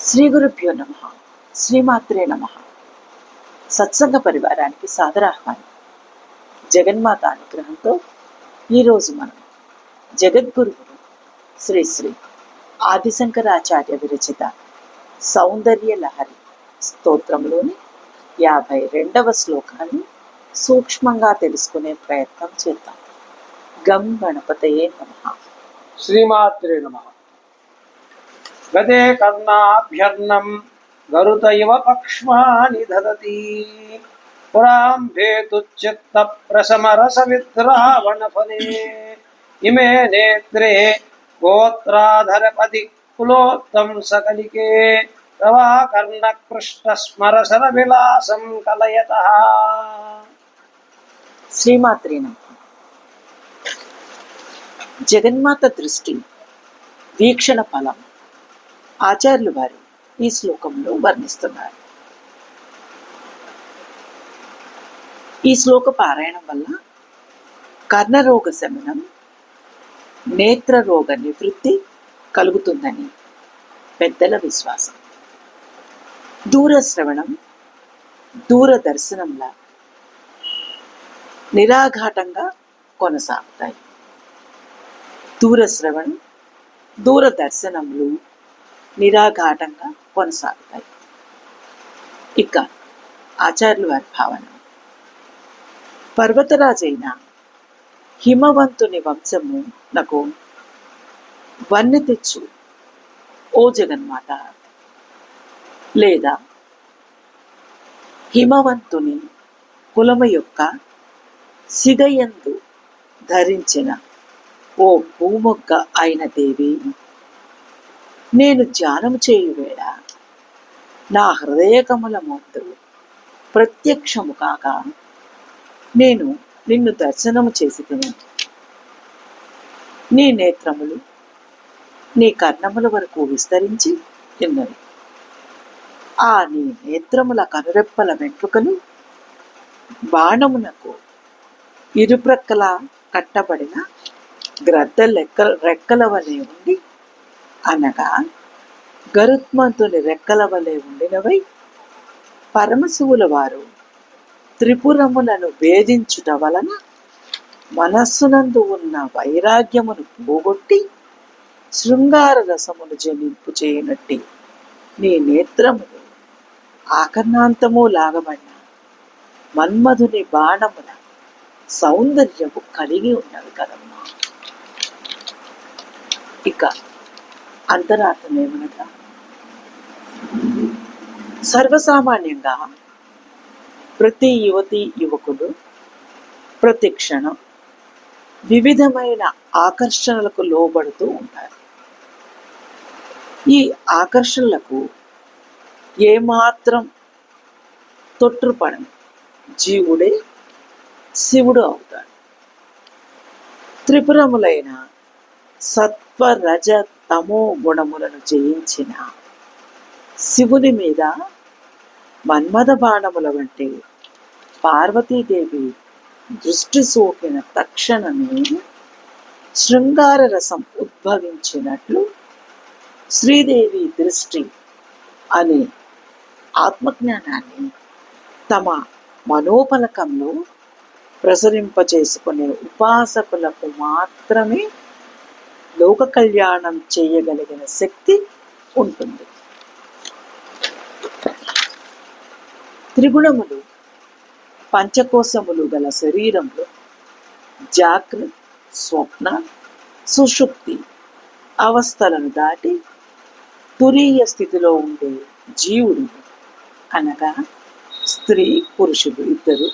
శ్రీ గురుభ్యో నమ. శ్రీమాత్రే నమ. సత్సంగ పరివారానికి సాదరాహ్వానం. జగన్మాత అనుగ్రహంతో ఈరోజు మనం జగద్గురువు శ్రీ శ్రీ ఆదిశంకరాచార్య విరచిత సౌందర్య లహరి స్తోత్రంలోని యాభై రెండవ శ్లోకాన్ని సూక్ష్మంగా తెలుసుకునే ప్రయత్నం చేద్దాం. గం గణపతయే నమ. శ్రీమాత్రే నమ. గదే కర్ణాభ్యర్ణం గరుత ఇవ పక్ష్మాని దదతి పురాంభేతుచిత్త ప్రశమరస విద్రావణ ఫలే ఇమే నేత్రే గోత్రాధరపతి కులోత్తం సకలికే తవా కర్ణకృష్ణ స్మరసర విలాసం కలయత శ్రీమాత్రే నమ జగన్మాత దృష్టి వీక్షణ ఫలం ఆచార్యులు వారు ఈ శ్లోకంలో వర్ణిస్తున్నారు. ఈ శ్లోక పారాయణం వల్ల కర్ణరోగ శమనం నేత్ర రోగ నివృత్తి కలుగుతుందని పెద్దల విశ్వాసం. దూరశ్రవణం దూరదర్శనంలా నిరాఘాటంగా కొనసాగుతాయి. దూరశ్రవణం దూరదర్శనములు నిరాఘాటంగా కొనసాగుతాయి. ఇక ఆచార్యుల వారి భావన. పర్వతరాజైన హిమవంతుని వంశము నాకు వన్నె తెచ్చు ఓ జగన్మాత. లేదా హిమవంతుని కులము యొక్క సిగయందు ధరించిన ఓ భూమొగ్గ అయిన దేవి నేను ధ్యానము చేయువేళ నా హృదయకముల ముందు ప్రత్యక్షము కాక నేను నిన్ను దర్శనము చేసి నీ నేత్రములు నీ కర్ణముల వరకు విస్తరించి తిన్నవి. ఆ నీ నేత్రముల కనురెప్పల వెంట్రుకలు బాణమునకు ఇరుప్రక్కల కట్టబడిన గ్రద్ద లెక్క రెక్కల వలె ఉండి అనగా గరుత్మంతుని రెక్కల వలె ఉండినవై పరమశివుల వారు త్రిపురములను వేధించుట వలన మనస్సునందు ఉన్న వైరాగ్యమును పోగొట్టి శృంగార రసమును జనింపు చేయనట్టి నీ నేత్రములు ఆకర్ణాంతము లాగబడిన మన్మధుని బాణముల సౌందర్యము కలిగి ఉన్నవి కదమ్మా. ఇక అంతరార్థం ఏమనగా? సర్వసామాన్యంగా ప్రతి యువతి యువకుడు ప్రతి క్షణం వివిధమైన ఆకర్షణలకు లోబడుతూ ఉంటారు. ఈ ఆకర్షణలకు ఏమాత్రం తొట్టుపడని జీవుడే శివుడు అవుతాడు. త్రిపురములైన సత్వ రజ తమో గుణములను జయించిన శివుని మీద మన్మథ బాణముల వంటి పార్వతీదేవి దృష్టి సోకిన తక్షణమే శృంగార రసం ఉద్భవించినట్లు శ్రీదేవి దృష్టి అనే ఆత్మజ్ఞానాన్ని తమ మనోపలకంలో ప్రసరింపచేసుకునే ఉపాసకులకు మాత్రమే లోక కళ్యాణం చేయగలిగిన శక్తి ఉంటుంది. త్రిగుణములు పంచకోశములు గల శరీరంలో జాగ్రత్త స్వప్న సుషుప్తి అవస్థలను దాటి తురీయ స్థితిలో ఉండే జీవుడు అనగా స్త్రీ పురుషుడు ఇద్దరు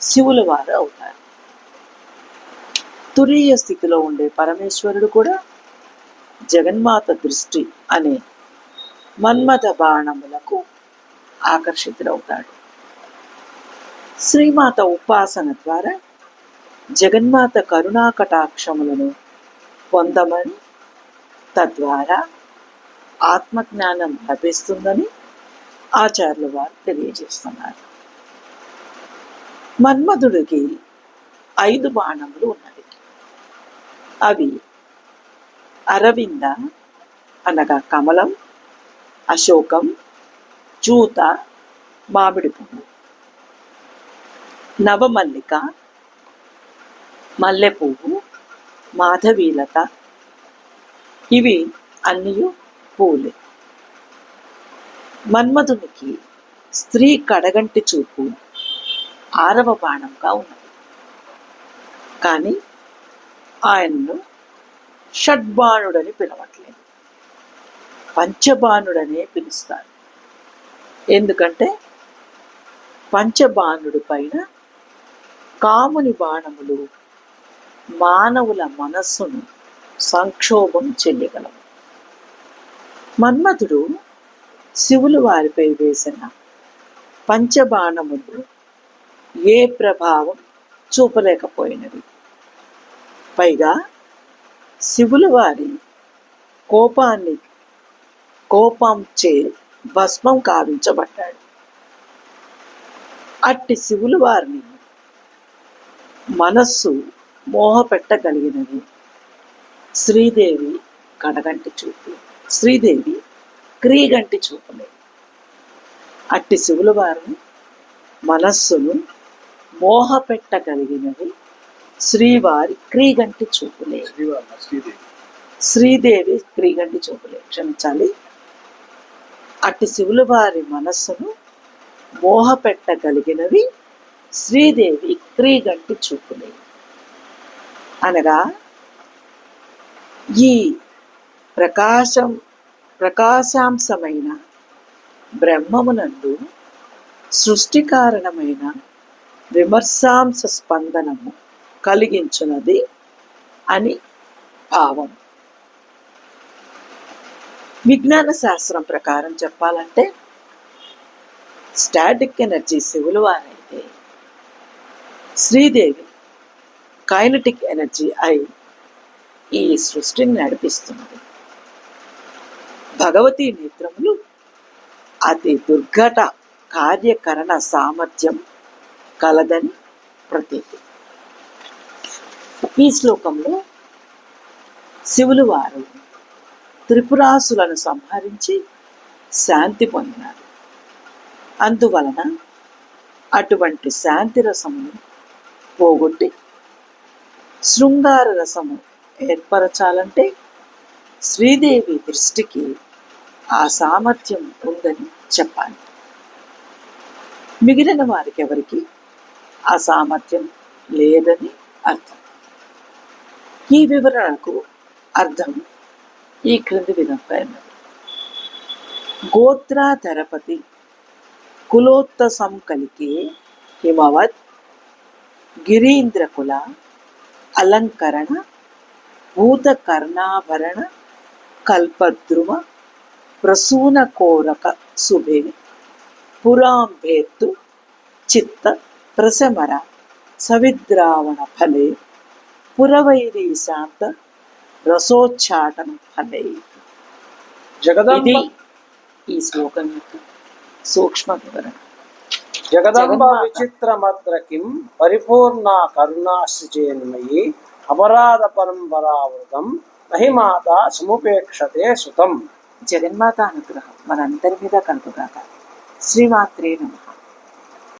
శివుల వారు అవుతారు. తురీయ స్థితిలో ఉండే పరమేశ్వరుడు కూడా జగన్మాత దృష్టి అనే మన్మథ బాణములకు ఆకర్షితుడవుతాడు. శ్రీమాత ఉపాసన ద్వారా జగన్మాత కరుణాకటాక్షములను పొందమని తద్వారా ఆత్మజ్ఞానం లభిస్తుందని ఆచార్యుల వారు తెలియజేస్తున్నారు. మన్మధుడికి ఐదు బాణములు ఉన్నవి. అవి అరవింద అనగా కమలం అశోకం చూత మామిడి పువ్వు. నవమల్లిక మల్లెపువ్వు మాధవీలత ఇవి అన్నీ పూలే. మన్మధునికి స్త్రీ కడగంటి చూపు ఆరవ బాణంగా ఉన్నది. కానీ ఆయన్ను షడ్బాణుడని పిలవట్లేదు. పంచబాణుడనే పిలుస్తారు. ఎందుకంటే పంచబాణుడి పైన కాముని బాణములు మానవుల మనస్సును సంక్షోభం చెయ్యగలవు. మన్మధుడు శివులు వారిపై వేసిన పంచబాణములు ఏ ప్రభావం చూపలేకపోయినవి? పైగా శివుల వారి కోపాన్ని కోపంచే భస్మం కావించబడ్డాడు. అట్టి శివుల వారిని మనస్సు మోహపెట్టగలిగినది శ్రీదేవి కడగంటి చూపు శ్రీదేవి క్రీగంటి చూపులే. అట్టి శివుల వారిని మనస్సును మోహపెట్టగలిగినది శ్రీవారి క్రీగంటి చూపులే. శ్రీదేవి క్రీగంటి చూపులే. క్షమించాలి. అట్టి శివుల వారి మనస్సును మోహపెట్టగలిగినవి శ్రీదేవి క్రీగంటి చూపులే. అనగా ఈ ప్రకాశం ప్రకాశాంశమైన బ్రహ్మమునందు సృష్టి కారణమైన విమర్శాంశ స్పందనము కలిగించున్నది అని భావం. విజ్ఞాన శాస్త్రం ప్రకారం చెప్పాలంటే స్టాటిక్ ఎనర్జీ శివులు వారైతే శ్రీదేవి కైనటిక్ ఎనర్జీ అయి ఈ సృష్టిని నడిపిస్తుంది భగవతి నేత్రములు అతి దుర్ఘట కార్యకరణ సామర్థ్యం కలదని ప్రతీతి. ఈ శ్లోకంలో శివులు వారు త్రిపురాసులను సంహరించి శాంతి పొందినారు. అందువలన అటువంటి శాంతి రసమును పోగొట్టి శృంగార రసము ఏర్పరచాలంటే శ్రీదేవి దృష్టికి ఆ సామర్థ్యం ఉందని చెప్పాలి. మిగిలిన వారికి ఎవరికి ఆ సామర్థ్యం లేదని అర్థం. ఈ వివరణకు అర్థం. ఈ క్రింది విధంగా గోత్రాధరపతి కులోత్తసం కలికే హిమవత్ గిరీంద్రకుల అలంకరణ భూతకర్ణాభరణ కల్పద్రుమ ప్రసూన కోరక శుభే పురాంభేత్తు చిత్త ప్రశమర సవిద్రావణ ఫలే పురవైరీ శాంత రసోచ్చాటన ఫలే జగదంబ ఈ శ్లోకం యొక్క సూక్ష్మ వివరణ. జగదంబ జగన్మాత. విచిత్రమద్ర కిం పరిపూర్ణ కరుణాశ్రిచేన్మయి అపరాధ పరంపరావృతం మహిమాత సముపేక్షతే సుతం. జగన్మాత అనుగ్రహం మనందరి మీద కలుగుగాక. శ్రీమాత్రే నమః.